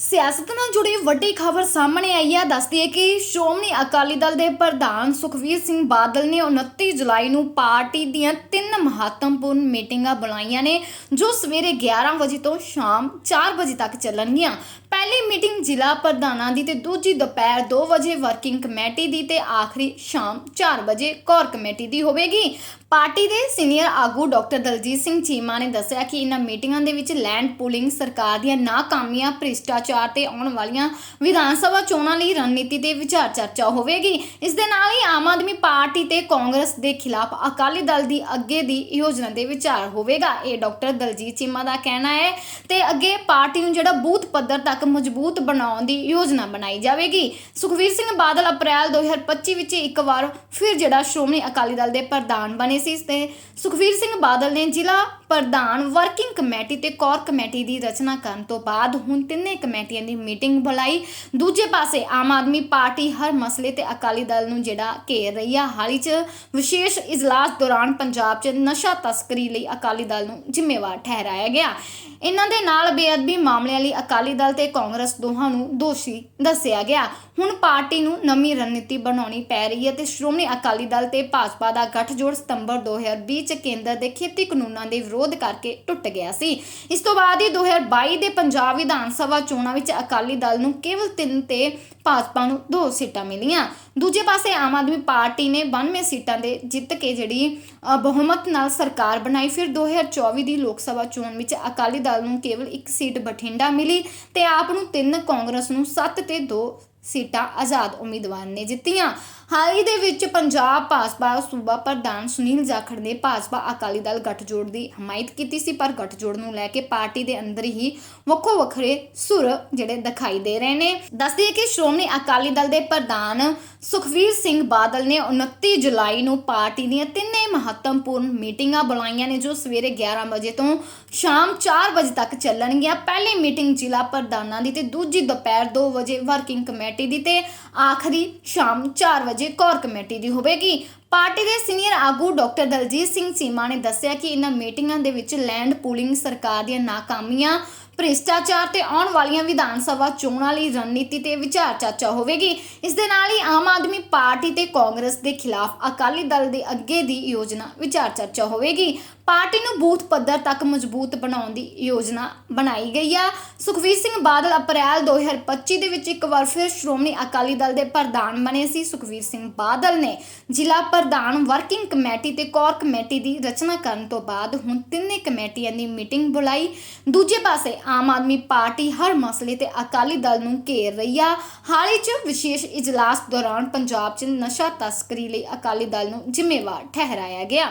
ਸਿਆਸਤ ਨਾਲ ਜੁੜੀ ਵੱਡੀ ਖਬਰ ਸਾਹਮਣੇ ਆਈ ਹੈ। ਦੱਸਦੀ ਹੈ ਕਿ ਸ਼੍ਰੋਮਣੀ ਅਕਾਲੀ ਦਲ ਦੇ ਪ੍ਰਧਾਨ ਸੁਖਵੀਰ ਸਿੰਘ ਬਾਦਲ ਨੇ 29 ਜੁਲਾਈ ਨੂੰ ਪਾਰਟੀ ਦੀਆਂ ਤਿੰਨ ਮਹੱਤਵਪੂਰਨ ਮੀਟਿੰਗਾਂ ਬੁਲਾਈਆਂ ਨੇ, ਜੋ ਸਵੇਰੇ 11 ਵਜੇ ਤੋਂ ਸ਼ਾਮ 4 ਵਜੇ ਤੱਕ ਚੱਲਣਗੀਆਂ। ਪਹਿਲੀ ਮੀਟਿੰਗ ਜ਼ਿਲ੍ਹਾ ਪ੍ਰਧਾਨਾਂ ਦੀ ਤੇ ਦੂਜੀ ਦੁਪਹਿਰ 2 ਵਜੇ ਵਰਕਿੰਗ ਕਮੇਟੀ ਦੀ ਤੇ ਆਖਰੀ ਸ਼ਾਮ 4 ਵਜੇ ਕੋਰ ਕਮੇਟੀ ਦੀ ਹੋਵੇਗੀ। ਪਾਰਟੀ ਦੇ ਸੀਨੀਅਰ ਆਗੂ ਡਾਕਟਰ ਦਲਜੀਤ ਸਿੰਘ ਚੀਮਾ ਨੇ ਦੱਸਿਆ ਕਿ ਇਹਨਾਂ ਮੀਟਿੰਗਾਂ ਦੇ ਵਿੱਚ ਲੈਂਡ ਪੂਲਿੰਗ, ਸਰਕਾਰ ਦੀਆਂ ਨਾਕਾਮੀਆਂ, ਭ੍ਰਿਸ਼ਟਾਚਾਰ ਤੇ ਆਉਣ ਵਾਲੀਆਂ ਵਿਧਾਨ ਸਭਾ ਚੋਣਾਂ ਲਈ ਰਣਨੀਤੀ ਤੇ ਵਿਚਾਰ ਚਰਚਾ ਹੋਵੇਗੀ। ਇਸ ਦੇ ਨਾਲ ਹੀ ਆਮ ਆਦਮੀ ਪਾਰਟੀ ਤੇ ਕਾਂਗਰਸ ਦੇ ਖਿਲਾਫ ਅਕਾਲੀ ਦਲ ਦੀ ਅੱਗੇ ਦੀ ਯੋਜਨਾ ਦੇ ਵਿਚਾਰ ਹੋਵੇਗਾ। ਇਹ ਡਾਕਟਰ ਦਲਜੀਤ ਚੀਮਾ ਦਾ ਕਹਿਣਾ ਹੈ ਤੇ ਅੱਗੇ ਪਾਰਟੀ ਨੂੰ ਜਿਹੜਾ ਬੂਥ ਪੱਧਰ ਤੱਕ ਮਜ਼ਬੂਤ ਬਣਾਉਣ ਦੀ ਯੋਜਨਾ ਬਣਾਈ ਜਾਵੇਗੀ। ਸੁਖਵੀਰ ਸਿੰਘ ਬਾਦਲ ਅਪ੍ਰੈਲ 2025 ਵਿੱਚ ਇੱਕ ਵਾਰ ਫਿਰ ਜਿਹੜਾ ਸ਼੍ਰੋਮਣੀ ਅਕਾਲੀ ਦਲ ਦੇ ਪ੍ਰਧਾਨ ਬਣੇ ਸੀ ਤੇ ਸੁਖਵੀਰ ਸਿੰਘ ਬਾਦਲ ਨੇ ਜ਼ਿਲ੍ਹਾ ਪ੍ਰਧਾਨ ਵਰਕਿੰਗ ਕਮੇਟੀ ਤੇ ਕੋਰ ਕਮੇਟੀ ਦੀ ਰਚਨਾ ਕਰਨ ਤੋਂ ਬਾਅਦ ਹੁਣ ਤਿੰਨੇ ਕਮੇਟੀਆਂ ਦੀ ਮੀਟਿੰਗ ਬੁਲਾਈ। ਦੂਜੇ ਪਾਸੇ ਆਮ ਆਦਮੀ ਪਾਰਟੀ ਹਰ ਮਸਲੇ ਤੇ ਅਕਾਲੀ ਦਲ ਨੂੰ ਜਿਹੜਾ ਘੇਰ ਰਹੀ ਆ, ਹਾਲ 'ਚ ਵਿਸ਼ੇਸ਼ ਇਜਲਾਸ ਦੌਰਾਨ ਪੰਜਾਬ 'ਚ ਨਸ਼ਾ ਤਸਕਰੀ ਲਈ ਅਕਾਲੀ ਦਲ ਨੂੰ ਜ਼ਿੰਮੇਵਾਰ ਠਹਿਰਾਇਆ ਗਿਆ। ਇਹਨਾਂ ਦੇ ਨਾਲ ਬੇਅਦਬੀ ਮਾਮਲਿਆਂ ਲਈ ਅਕਾਲੀ ਦਲ ਤੇ ਕਾਂਗਰਸ ਦੋਹਾਂ ਨੂੰ ਦੋਸ਼ੀ ਦੱਸਿਆ ਗਿਆ। ਹੁਣ ਪਾਰਟੀ ਨੂੰ ਨਵੀਂ ਰਣਨੀਤੀ ਬਣਾਉਣੀ ਪੈ ਰਹੀ ਹੈ ਤੇ ਸ਼੍ਰੋਮਣੀ ਅਕਾਲੀ ਦਲ ਤੇ ਭਾਜਪਾ ਦਾ ਗੱਠਜੋੜ ਸਤੰਬਰ 2020 ਚ ਕੇਂਦਰ ਦੇ ਖੇਤੀ ਕਾਨੂੰਨਾਂ ਦੇ ਵਿਰੋਧ ਕਰਕੇ ਟੁੱਟ ਗਿਆ ਸੀ। ਇਸ ਤੋਂ ਬਾਅਦ ਹੀ 2022 ਦੇ ਪੰਜਾਬ ਵਿਧਾਨ ਸਭਾ ਚੋਣਾਂ ਵਿੱਚ ਅਕਾਲੀ ਦਲ ਨੂੰ ਕੇਵਲ 3 ਤੇ ਭਾਜਪਾ ਨੂੰ 2 ਸੀਟਾਂ ਮਿਲੀਆਂ। ਦੂਜੇ ਪਾਸੇ ਆਮ ਆਦਮੀ ਪਾਰਟੀ ਨੇ 92 ਸੀਟਾਂ ਦੇ ਜਿੱਤ ਕੇ ਜਿਹੜੀ ਬਹੁਮਤ ਨਾਲ ਸਰਕਾਰ ਬਣਾਈ। ਫਿਰ 2024 ਦੀ ਲੋਕ ਸਭਾ ਚੋਣ ਵਿੱਚ ਅਕਾਲੀ ਦਲ ਨੂੰ ਕੇਵਲ ਇੱਕ ਸੀਟ ਬਠਿੰਡਾ ਮਿਲੀ ਤੇ ਆਪ ਨੂੰ 3 ਕਾਂਗਰਸ ਨੂੰ 7 ਤੇ 2 ਸੀਟਾਂ ਆਜ਼ਾਦ ਉਮੀਦਵਾਰ ਨੇ ਜਿੱਤੀਆਂ ਹਾਲ ਹੀ ਦੇ ਵਿੱਚ ਪੰਜਾਬ ਭਾਜਪਾ ਸੂਬਾ ਪ੍ਰਧਾਨ ਸੁਨੀਲ ਜਾਖੜ ਨੇ ਭਾਜਪਾ ਅਕਾਲੀ ਦਲ ਗੱਠਜੋੜ ਦੀ ਹਮਾਇਤ ਕੀਤੀ ਸੀ, ਪਰ ਗੱਠਜੋੜ ਨੂੰ ਲੈ ਕੇ ਪਾਰਟੀ ਦੇ ਅੰਦਰ ਹੀ ਵੱਖੋ ਵੱਖਰੇ ਸੁਰ ਜਿਹੜੇ ਦਿਖਾਈ ਦੇ ਰਹੇ ਨੇ। ਦੱਸਦੀ ਕਿ ਸ਼੍ਰੋਮਣੀ ਅਕਾਲੀ ਦਲ ਦੇ ਪ੍ਰਧਾਨ ਸੁਖਵੀਰ ਸਿੰਘ ਬਾਦਲ ਨੇ 29 ਜੁਲਾਈ ਨੂੰ ਪਾਰਟੀ ਦੀਆਂ ਤਿੰਨੇ ਮਹੱਤਵਪੂਰਨ ਮੀਟਿੰਗਾਂ ਬੁਲਾਈਆਂ ਨੇ, ਜੋ ਸਵੇਰੇ 11 ਵਜੇ ਤੋਂ ਸ਼ਾਮ 4 ਵਜੇ ਤੱਕ ਚੱਲਣਗੀਆਂ। ਪਹਿਲੀ ਮੀਟਿੰਗ ਜ਼ਿਲ੍ਹਾ ਪ੍ਰਧਾਨਾਂ ਦੀ ਤੇ ਦੂਜੀ ਦੁਪਹਿਰ 2 ਵਜੇ ਵਰਕਿੰਗ ਕਮੇਟੀ ਦੀ ਤੇ ਆਖਰੀ ਸ਼ਾਮ 4 ਵਜੇ ਕੋਰ ਕਮੇਟੀ ਦੀ ਹੋਵੇਗੀ। ਪਾਰਟੀ ਦੇ ਸੀਨੀਅਰ ਆਗੂ ਡਾਕਟਰ ਦਲਜੀਤ ਸਿੰਘ ਚੀਮਾ ਨੇ ਦੱਸਿਆ ਕਿ ਇਹਨਾਂ ਮੀਟਿੰਗਾਂ ਦੇ ਵਿੱਚ ਲੈਂਡ ਪੂਲਿੰਗ ਸਰਕਾਰ ਦੀਆਂ ਨਾਕਾਮੀਆਂ ਭ੍ਰਿਸ਼ਟਾਚਾਰ ਤੇ ਆਉਣ ਵਾਲੀਆਂ ਵਿਧਾਨ ਸਭਾ ਚੋਣਾਂ ਲਈ ਰਣਨੀਤੀ ਤੇ ਵਿਚਾਰ ਚਰਚਾ ਹੋਵੇਗੀ। ਇਸ ਦੇ ਨਾਲ ਹੀ ਆਮ ਆਦਮੀ ਪਾਰਟੀ ਤੇ ਕਾਂਗਰਸ ਦੇ ਖਿਲਾਫ ਅਕਾਲੀ ਦਲ ਦੇ ਅੱਗੇ ਦੀ ਯੋਜਨਾ ਵਿਚਾਰ ਚਰਚਾ ਹੋਵੇਗੀ। ਪਾਰਟੀ ਨੂੰ ਬੂਥ ਪੱਧਰ ਤੱਕ ਮਜ਼ਬੂਤ ਬਣਾਉਣ ਦੀ ਯੋਜਨਾ ਬਣਾਈ ਗਈ ਆ। ਸੁਖਵੀਰ ਸਿੰਘ ਬਾਦਲ ਅਪ੍ਰੈਲ 2025 ਦੇ ਵਿੱਚ ਇੱਕ ਵਾਰ ਫਿਰ ਸ਼੍ਰੋਮਣੀ ਅਕਾਲੀ ਦਲ ਦੇ ਪ੍ਰਧਾਨ ਬਣੇ ਸੀ। ਸੁਖਵੀਰ ਸਿੰਘ ਬਾਦਲ ਨੇ ਜ਼ਿਲ੍ਹਾ ਪ੍ਰਧਾਨ ਵਰਕਿੰਗ ਕਮੇਟੀ ਤੇ ਕੋਰ ਕਮੇਟੀ ਦੀ ਰਚਨਾ ਕਰਨ ਤੋਂ ਬਾਅਦ ਹੁਣ ਤਿੰਨੇ ਕਮੇਟੀਆਂ ਦੀ ਮੀਟਿੰਗ ਬੁਲਾਈ। ਦੂਜੇ ਪਾਸੇ ਆਮ ਆਦਮੀ ਪਾਰਟੀ ਹਰ ਮਸਲੇ ਤੇ ਅਕਾਲੀ ਦਲ ਨੂੰ ਘੇਰ ਰਹੀ ਆ। ਹਾਲ ਹੀ 'ਚ ਵਿਸ਼ੇਸ਼ ਇਜਲਾਸ ਦੌਰਾਨ ਪੰਜਾਬ 'ਚ ਨਸ਼ਾ ਤਸਕਰੀ ਲਈ ਅਕਾਲੀ ਦਲ ਨੂੰ ਜ਼ਿੰਮੇਵਾਰ ਠਹਿਰਾਇਆ ਗਿਆ।